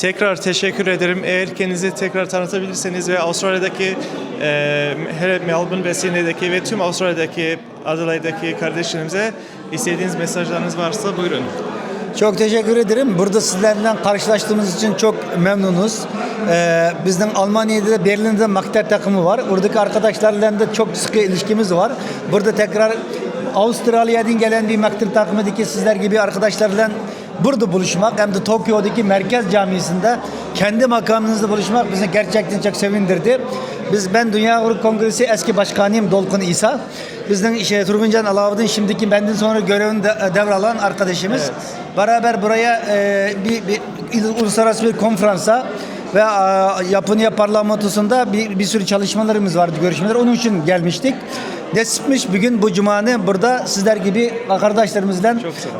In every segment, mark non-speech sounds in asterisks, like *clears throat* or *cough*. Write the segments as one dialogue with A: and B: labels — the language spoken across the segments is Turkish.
A: Tekrar teşekkür ederim. Eğer kendinizi tekrar tanıtabilirseniz ve Avustralya'daki e, Melbourne ve Sydney'deki ve tüm Avustralya'daki Adelaide'deki kardeşlerimize istediğiniz mesajlarınız varsa buyurun.
B: Çok teşekkür ederim. Burada sizlerle karşılaştığımız için çok memnunuz. Ee, bizden Almanya'da da Berlin'de makter takımı var. Oradaki arkadaşlarla da çok sıkı ilişkimiz var. Burada tekrar Avustralya'dan gelen bir makter takımındaki sizler gibi arkadaşlarla burada buluşmak hem de Tokyo'daki merkez camisinde kendi makamınızda buluşmak bizi gerçekten çok sevindirdi. Biz ben Dünya Avrupa Kongresi eski başkanıyım Dolkun İsa. Bizden şey, Turguncan Alavuddin şimdiki benden sonra görevini de, devralan arkadaşımız. Beraber buraya e, bir, bir uluslararası bir konferansa ve e, Japonya parlamentosunda bir, bir sürü çalışmalarımız vardı, görüşmeler. Onun için gelmiştik. Nesipmiş bugün bu cumanı burada sizler gibi arkadaşlarımızla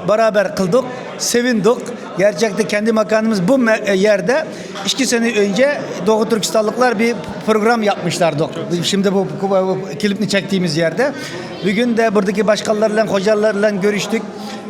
B: beraber kıldık, sevindik. Gerçekten kendi makamımız bu me- yerde iki sene önce Doğu Türkistanlıklar bir program yapmışlardı. Şimdi bu, bu, bu klipini çektiğimiz yerde. Bugün de buradaki başkanlarla, hocalarla görüştük.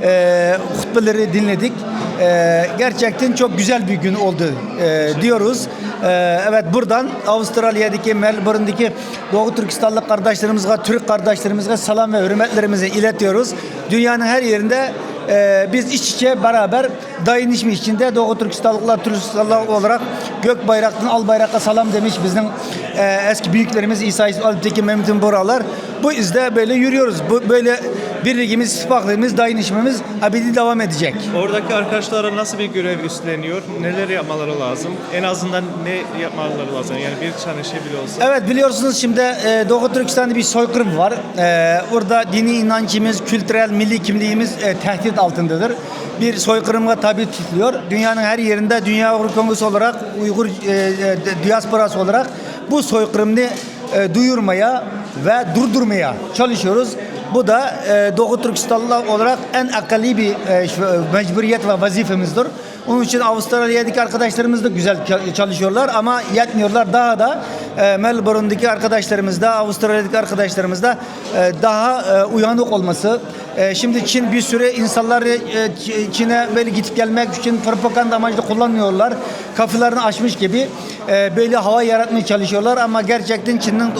B: Ee, hutbeleri dinledik. Ee, gerçekten çok güzel bir gün oldu ee, diyoruz. Ee, evet buradan Avustralya'daki, Melbourne'deki Doğu Türkistanlı kardeşlerimize, Türk kardeşlerimize selam ve hürmetlerimizi iletiyoruz. Dünyanın her yerinde ee, biz iç içe beraber dayanışma içinde Doğu Türkistanlılar, Türkistanlılar olarak gök bayraktan al bayrakla salam demiş bizim e, eski büyüklerimiz İsa İsmail Alptekin, Mehmet'in Boralar. Bu izde böyle yürüyoruz. Bu böyle birliğimiz, ispaklığımız, dayanışmamız abidi devam edecek.
A: Oradaki arkadaşlara nasıl bir görev üstleniyor? Neler yapmaları lazım? En azından ne yapmaları lazım? Yani bir tane şey bile olsa.
B: Evet biliyorsunuz şimdi e, Doğu Türkistan'da bir soykırım var. E, orada dini inancımız, kültürel, milli kimliğimiz e, tehdit altındadır. Bir soykırıma tabi tutuluyor. Dünyanın her yerinde Dünya Avrupa Kongresi olarak, Uygur e, e, diasporası olarak bu soykırımını e, duyurmaya ve durdurmaya çalışıyoruz. Bu da e, Doğu Türkistanlılar olarak en akıllı bir e, mecburiyet ve vazifemizdir. Onun için Avustralya'daki arkadaşlarımız da güzel ça- çalışıyorlar ama yetmiyorlar. Daha da e, Melbourne'deki arkadaşlarımız da Avustralya'daki arkadaşlarımız da e, daha e, uyanık olması. E, şimdi Çin bir süre insanları e, Çin'e böyle gidip gelmek için propaganda amaçlı kullanmıyorlar. Kafalarını açmış gibi e, böyle hava yaratmaya çalışıyorlar ama gerçekten Çin'in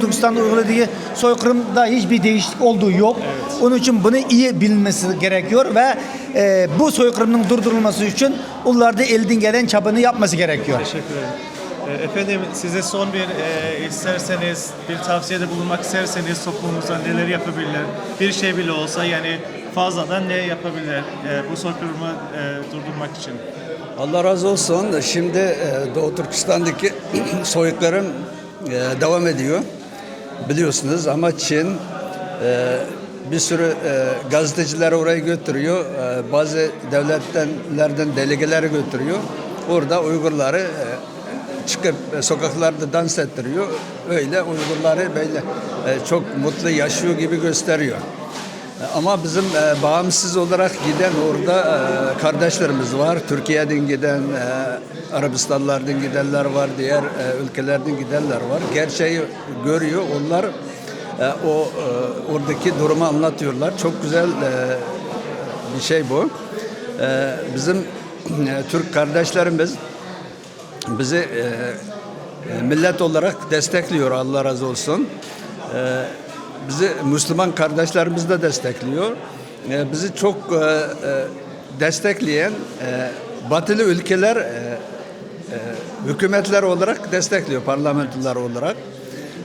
B: Türkistan'da uyguladığı soykırımda hiçbir değişiklik olduğu yok. Onun için bunu iyi bilinmesi gerekiyor ve e, bu soykırımın durdurulması için onlarda elden gelen çabanı yapması gerekiyor.
A: Teşekkür ederim. E, Efendim size son bir e, isterseniz bir tavsiyede bulunmak isterseniz toplumumuzda neler yapabilirler? Bir şey bile olsa yani fazladan ne yapabilirler e, bu soykırımı e, durdurmak için?
C: Allah razı olsun. Şimdi e, Doğu Türkistan'daki *clears throat* soykırım e, devam ediyor. Biliyorsunuz ama Çin e, bir sürü e, gazetecileri oraya götürüyor. E, bazı devletlerden delegeleri götürüyor. Orada Uygurları e, çıkıp e, sokaklarda dans ettiriyor. Öyle Uygurları böyle e, çok mutlu yaşıyor gibi gösteriyor. Ama bizim e, bağımsız olarak giden orada e, kardeşlerimiz var. Türkiye'den giden, e, Arabistanlardan gidenler var, diğer e, ülkelerden gidenler var. Gerçeği görüyor. Onlar e, o e, oradaki durumu anlatıyorlar. Çok güzel e, bir şey bu. E, bizim e, Türk kardeşlerimiz bizi e, e, millet olarak destekliyor Allah razı olsun. E, bizi Müslüman kardeşlerimiz de destekliyor. E, bizi çok e, e, destekleyen e, batılı ülkeler e, e, hükümetler olarak destekliyor parlamentolar olarak.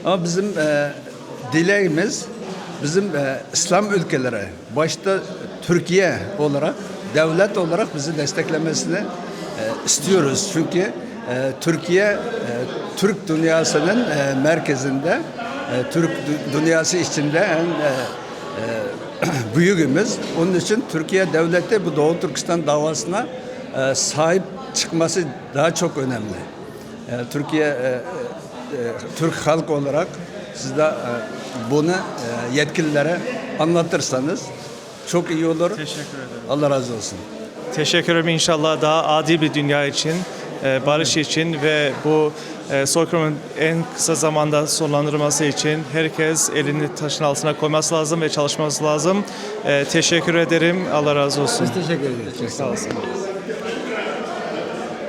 C: Ama bizim e, dileğimiz bizim e, İslam ülkeleri başta Türkiye olarak devlet olarak bizi desteklemesini e, istiyoruz. Çünkü Türkiye e, Türk dünyasının e, merkezinde e, Türk dü- dünyası içinde en *clears throat* büyüğümüz. Onun için Türkiye devleti bu Doğu Türkistan davasına sahip çıkması daha çok önemli. Türkiye Türk halk olarak siz de bunu yetkililere anlatırsanız çok iyi olur.
A: Teşekkür ederim.
C: Allah razı olsun.
A: Teşekkür ederim inşallah daha adil bir dünya için, e, barış için ve bu e, soykırımın en kısa zamanda sonlandırılması için herkes elini taşın altına koyması lazım ve çalışması lazım. E, Teşekkür ederim. Allah razı olsun.
B: Teşekkür ederiz.
A: Sağ olsun.